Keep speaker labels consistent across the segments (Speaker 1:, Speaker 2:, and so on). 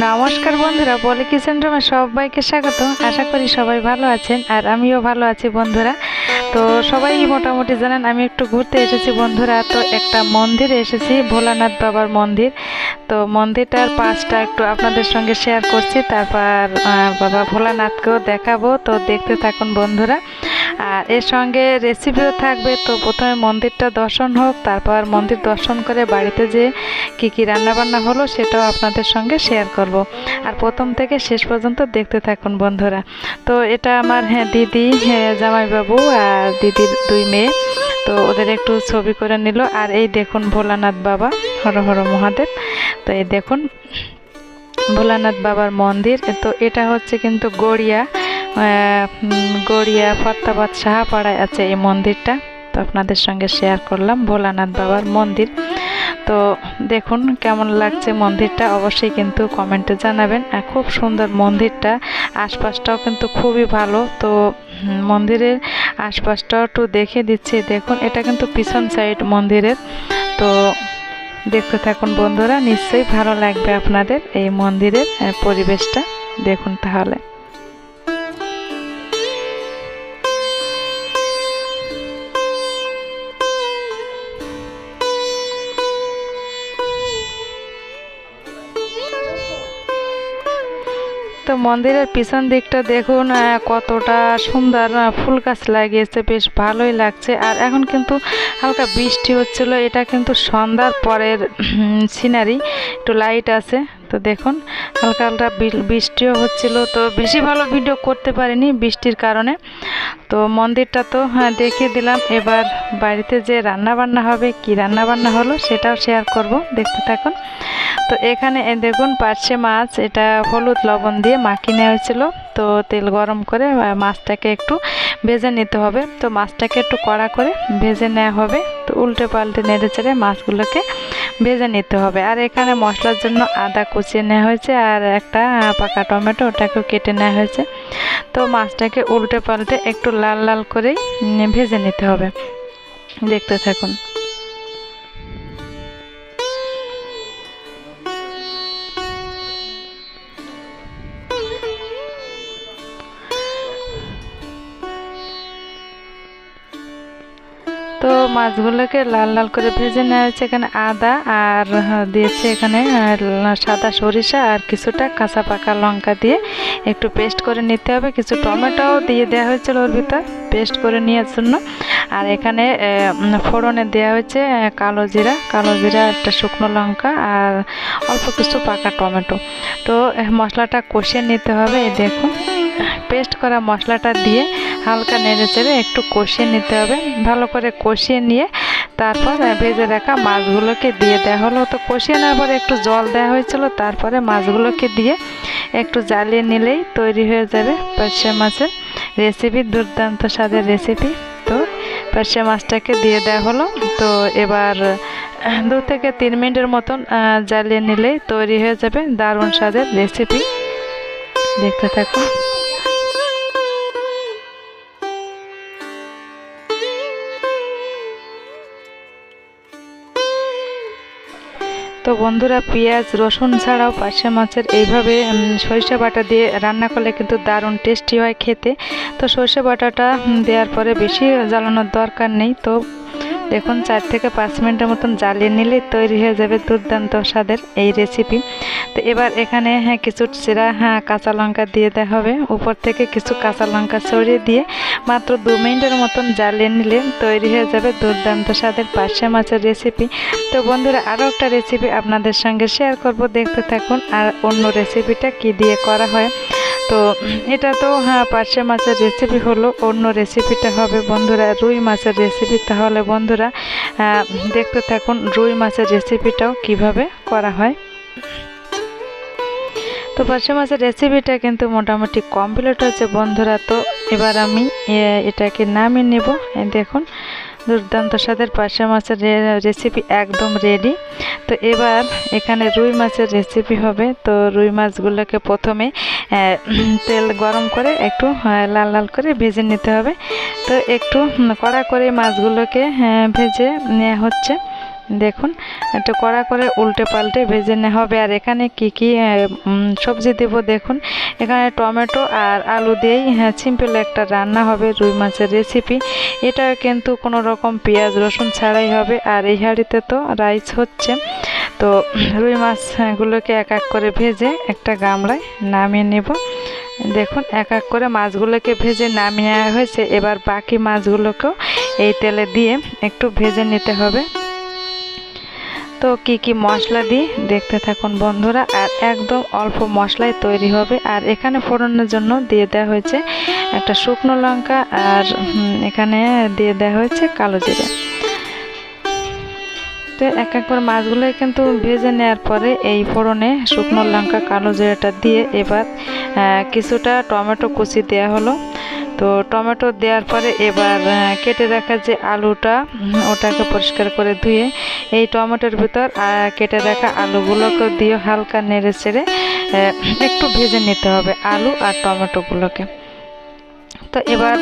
Speaker 1: নমস্কার বন্ধুরা বলি কিচেন রুমে সবাইকে স্বাগত। আশা করি সবাই ভালো আছেন, আর আমিও ভালো আছি বন্ধুরা। তো সবাই মোটামুটি জানেন, আমি একটু ঘুরতে এসেছি বন্ধুরা। তো একটা মন্দিরে এসেছি, ভোলানাথ বাবার মন্দির। তো মন্দিরটার পাশটা একটু আপনাদের সঙ্গে শেয়ার করছি। তারপর বাবা ভোলানাথকেও দেখাবো। তো দেখতে থাকুন বন্ধুরা। আর এর সঙ্গে রেসিপিও থাকবে। তো প্রথমে মন্দিরটা দর্শন হোক, তারপর মন্দির দর্শন করে বাড়িতে যে কি কি রান্না বান্না হলো সেটাও আপনাদের সঙ্গে শেয়ার করব। আর প্রথম থেকে শেষ পর্যন্ত দেখতে থাকুন বন্ধুরা। তো এটা আমার হ্যাঁ দিদি হ্যাঁ জামাইবাবু আর দিদির দুই মেয়ে। তো ওদের একটু ছবি করে নিল। আর এই দেখুন ভোলানাথ বাবা, হর হর মহাদেব। তো এই দেখুন ভোলানাথ বাবার মন্দির। তো এটা হচ্ছে কিন্তু গড়িয়া। গড়িয়া ফর্তাবাদ সাহাপাড়ায় আছে এই মন্দিরটা। তো আপনাদের সঙ্গে শেয়ার করলাম ভোলানাথ বাবার মন্দির। তো দেখুন কেমন লাগছে মন্দিরটা, অবশ্যই কিন্তু কমেন্টে জানাবেন। আর খুব সুন্দর মন্দিরটা, আশপাশটাও কিন্তু খুবই ভালো। তো মন্দিরের আশপাশটাও একটু দেখে দিচ্ছি। দেখুন, এটা কিন্তু পিছন সাইড মন্দিরের। তো দেখতে থাকুন বন্ধুরা, নিশ্চয়ই ভালো লাগবে আপনাদের এই মন্দিরের পরিবেশটা। দেখুন তাহলে। মন্দিরের পিছন দিকটা দেখুন কতটা সুন্দর ফুল গাছ লাগিয়েছে, বেশ ভালোই লাগছে। আর এখন কিন্তু হালকা বৃষ্টি হচ্ছিল, এটা কিন্তু সন্ধ্যার পরের সিনারি একটু লাইট আছে। তো দেখুন, হালকা হালকা বৃষ্টিও হচ্ছিল। তো বেশি ভালো ভিডিও করতে পারিনি বৃষ্টির কারণে। তো মন্দিরটা তো হ্যাঁ দেখিয়ে দিলাম। এবার বাড়িতে যে রান্না বান্না হবে, কি রান্না বান্না হলো সেটাও শেয়ার করব। দেখতে থাকুন। তো এখানে দেখুন, পার্শে মাছ, এটা হলুদ লবণ দিয়ে মাখিয়ে নেওয়া হয়েছিল। তো তেল গরম করে মাছটাকে একটু ভেজে নিতে হবে। তো মাছটাকে একটু কড়া করে ভেজে নেওয়া হবে। তো উল্টে পাল্টে নেড়ে চেড়ে মাছগুলোকে ভেজে নিতে হবে। আর এখানে মশলার জন্য আদা কুচিয়ে নেওয়া হয়েছে আর একটা পাকা টমেটো, ওটাকেও কেটে নেওয়া হয়েছে। তো মাছটাকে উল্টে পাল্টে একটু লাল লাল করেই ভেজে নিতে হবে। দেখতে থাকুন। তো মাছগুলোকে লাল লাল করে ভেজে নেওয়া হয়েছে এখানে আদা আর দিয়েছে এখানে সাদা সরিষা আর কিছুটা কাঁচা পাকা লঙ্কা দিয়ে একটু পেস্ট করে নিতে হবে। কিছু টমেটোও দিয়ে দেওয়া হয়েছিল ওর ভিতর, পেস্ট করে নেওয়ার জন্য। আর এখানে ফোড়নে দেওয়া হয়েছে কালো জিরা কালো জিরা, একটা শুকনো লঙ্কা আর অল্প কিছু পাকা টমেটো। তো মশলাটা কষিয়ে নিতে হবে, এই দেখুন। পেস্ট করা মশলাটা দিয়ে হালকা নেড়ে চেড়ে একটু কষিয়ে নিতে হবে। ভালো করে কষিয়ে নিয়ে তারপর ভেজে রাখা মাছগুলোকে দিয়ে দেওয়া হলো। তো কষিয়ে নেওয়ার পরে একটু জল দেওয়া হয়েছিল, তারপরে মাছগুলোকে দিয়ে একটু জ্বালিয়ে নিলেই তৈরি হয়ে যাবে পার্শে মাছের রেসিপি দুর্দান্ত স্বাদের রেসিপি তো পার্শে মাছটাকে দিয়ে দেওয়া হলো। তো এবার দু থেকে তিন মিনিটের মতন জ্বালিয়ে নিলেই তৈরি হয়ে যাবে দারুণ স্বাদের রেসিপি দেখতে থাকুন। তো বন্ধুরা পেঁয়াজ, রসুন ছাড়াও পার্শে মাছের এইভাবে সরিষা বাটা দিয়ে রান্না করলে কিন্তু দারুণ টেস্টি হয় খেতে। তো সর্ষে বাটাটা দেওয়ার পরে বেশি জ্বালানোর দরকার নেই। তো দেখুন চার থেকে পাঁচ মিনিটের মতন জ্বালিয়ে নিলে তৈরি হয়ে যাবে দুর্দান্ত স্বাদের এই রেসিপি তো এবার এখানে হ্যাঁ কিছু চিরা হ্যাঁ কাঁচা লঙ্কা দিয়ে দেওয়া হবে। উপর থেকে কিছু কাঁচা লঙ্কা ছড়িয়ে দিয়ে মাত্র দু মিনিটের মতন জ্বালিয়ে নিলে তৈরি হয়ে যাবে দুর্দান্ত স্বাদের পার্শে মাছের রেসিপি তো বন্ধুরা, আরও একটা রেসিপি আপনাদের সঙ্গে শেয়ার করব। দেখতে থাকুন আর অন্য রেসিপিটা কি দিয়ে করা হয়। তো এটা তো হ্যাঁ পার্শে মাছের রেসিপি হলো, অন্য রেসিপিটা হবে বন্ধুরা, রুই মাছের রেসিপি তাহলে বন্ধুরা দেখতে থাকুন রুই মাছের রেসিপিটাও কীভাবে করা হয়। তো পার্শে মাছের রেসিপিটা কিন্তু মোটামুটি কমপ্লিট হচ্ছে বন্ধুরা, তো এবার আমি এটাকে নামিয়ে নেব দেখুন। দুর্দান্ত স্বাদের পার্শে মাছের রেসিপি একদম রেডি তো এবার এখানে রুই মাছের রেসিপি হবে। তো রুই মাছগুলোকে প্রথমে তেল গরম করে একটু লাল লাল করে ভেজে নিতে হবে। তো একটু কড়া করে মাছগুলোকে ভেজে নেওয়া হচ্ছে। দেখুন, একটু কড়া করে উল্টে পাল্টে ভেজে নেওয়া হবে। আর এখানে কি কি সবজি দেব দেখুন। এখানে টমেটো আর আলু দিয়েই হ্যাঁ সিম্পল একটা রান্না হবে, রুই মাছের রেসিপি এটা কিন্তু কোনো রকম পেঁয়াজ, রসুন ছাড়াই হবে। আর এই হাঁড়িতে তো রাইস হচ্ছে। তো রুই মাছগুলোকে এক এক করে ভেজে একটা গামলায় নামিয়ে নেব। দেখুন, এক এক করে মাছগুলোকে ভেজে নামিয়ে হয়েছে। এবার বাকি মাছগুলোকেও এই তেলে দিয়ে একটু ভেজে নিতে হবে। তো কি কি মশলা দিই? দেখতে থাকুন বন্ধুরা। আর একদম অল্প মশলায় তৈরি হবে। আর এখানে ফোড়নের জন্য দিয়ে দেওয়া হয়েছে একটা শুকনো লঙ্কা আর এখানে দিয়ে দেওয়া হয়েছে কালো জিরে। তো এক এক করে মাছগুলোই কিন্তু ভেজে নেওয়ার পরে এই ফোড়নে শুকনো লঙ্কা, কালো জিরাটা দিয়ে এবার কিছুটা টমেটো কুচি দেওয়া হলো। তো টমেটো দেওয়ার পরে এবার কেটে রাখা যে আলুটা, ওটাকে পরিষ্কার করে ধুয়ে এই টমেটোর ভিতর কেটে রাখা আলুগুলোকে দিয়ে হালকা নেড়ে চেড়ে একটু ভেজে নিতে হবে আলু আর টমেটোগুলোকে। তো এবার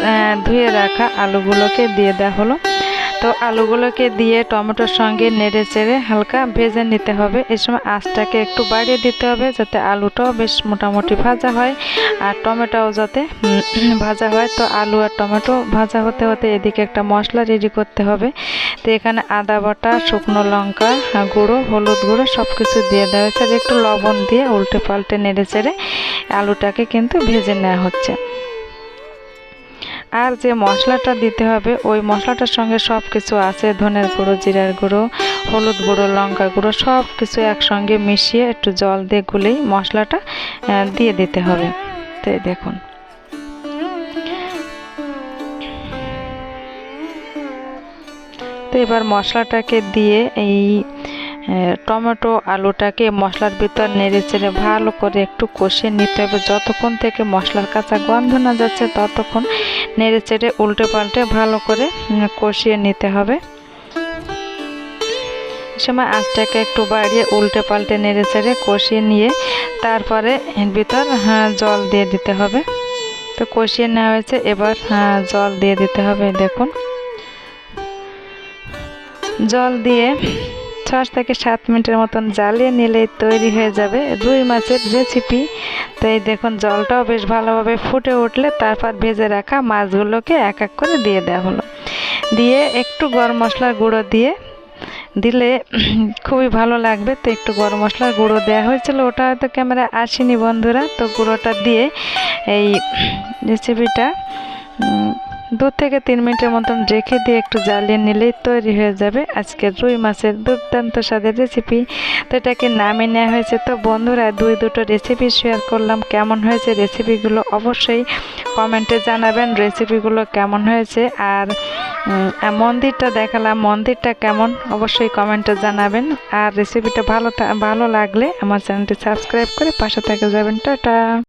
Speaker 1: ধুয়ে রাখা আলুগুলোকে দিয়ে দেওয়া হলো। তো আলুগুলোকে দিয়ে টমেটোর সঙ্গে নেড়ে চেড়ে হালকা ভেজে নিতে হবে। এই সময় আঁচটাকে একটু বাড়িয়ে দিতে হবে যাতে আলুটাও বেশ মোটামুটি ভাজা হয় আর টমেটোও যাতে ভাজা হয়। তো আলু আর টমেটো ভাজা হতে হতে এদিকে একটা মশলা রেডি করতে হবে। তো এখানে আদা বাটা, শুকনো লঙ্কা, গুঁড়ো, হলুদ গুঁড়ো সব কিছু দিয়ে দেওয়া হয়েছে। আর একটু লবণ দিয়ে উল্টে পাল্টে নেড়ে চেড়ে আলুটাকে কিন্তু ভেজে নেওয়া হচ্ছে। আর যে মশলাটা দিতে হবে, ওই মশলাটার সঙ্গে সব কিছু আছে, ধনের গুঁড়ো, জিরার গুঁড়ো, হলুদ গুঁড়ো লঙ্কা গুঁড়ো সব কিছু একসঙ্গে মিশিয়ে একটু জল দিয়ে গুলেই মশলাটা দিয়ে দিতে হবে। তো দেখুন। তো এবার মশলাটাকে দিয়ে এই টমেটো, আলুটাকে মশলার ভিতর নেড়ে চেড়ে ভালো করে একটু কষিয়ে নিতে হবে। যতক্ষণ থেকে মশলার কাঁচা গন্ধ না যাচ্ছে, ততক্ষণ নেড়ে চেড়ে উল্টে পাল্টে ভালো করে কষিয়ে নিতে হবে। সময় আঁচটাকে একটু বাড়িয়ে উল্টে পাল্টে নেড়ে চেড়ে কষিয়ে নিয়ে তারপরে ভিতর হ্যাঁ জল দিয়ে দিতে হবে। তো কষিয়ে নেওয়া হয়েছে, এবার জল দিয়ে দিতে হবে, দেখুন। জল দিয়ে ছয় থেকে সাত মিনিটের মতন জ্বালিয়ে নিলেই তৈরি হয়ে যাবে রুই মাছের রেসিপি তো এই দেখুন, জলটাও বেশ ভালোভাবে ফুটে উঠলে তারপর ভেজে রাখা মাছগুলোকে এক এক করে দিয়ে দেওয়া হলো। দিয়ে একটু গরম মশলার গুঁড়ো দিয়ে দিলে খুবই ভালো লাগবে। তো একটু গরম মশলার গুঁড়ো দেওয়া হয়েছিল, ওটা হয়তো ক্যামেরা আসেনি বন্ধুরা। তো গুঁড়োটা দিয়ে এই রেসিপিটা দু থেকে তিন মিনিটের মতন রেখে দিয়ে একটু জ্বালিয়ে নিলেই তৈরি হয়ে যাবে আজকের রুই মাছের দুর্দান্ত স্বাদের রেসিপি তো এটাকে নামিয়ে নেওয়া হয়েছে। তো বন্ধুরা, দুই দুটো রেসিপি শেয়ার করলাম। কেমন হয়েছে রেসিপিগুলো অবশ্যই কমেন্টে জানাবেন রেসিপিগুলো কেমন হয়েছে। আর মন্দিরটা দেখালাম। মন্দিরটা কেমন অবশ্যই কমেন্টে জানাবেন। আর রেসিপিটা ভালো ভালো লাগলে আমার চ্যানেলটি সাবস্ক্রাইব করে পাশে থেকে যাবেন। টাটা।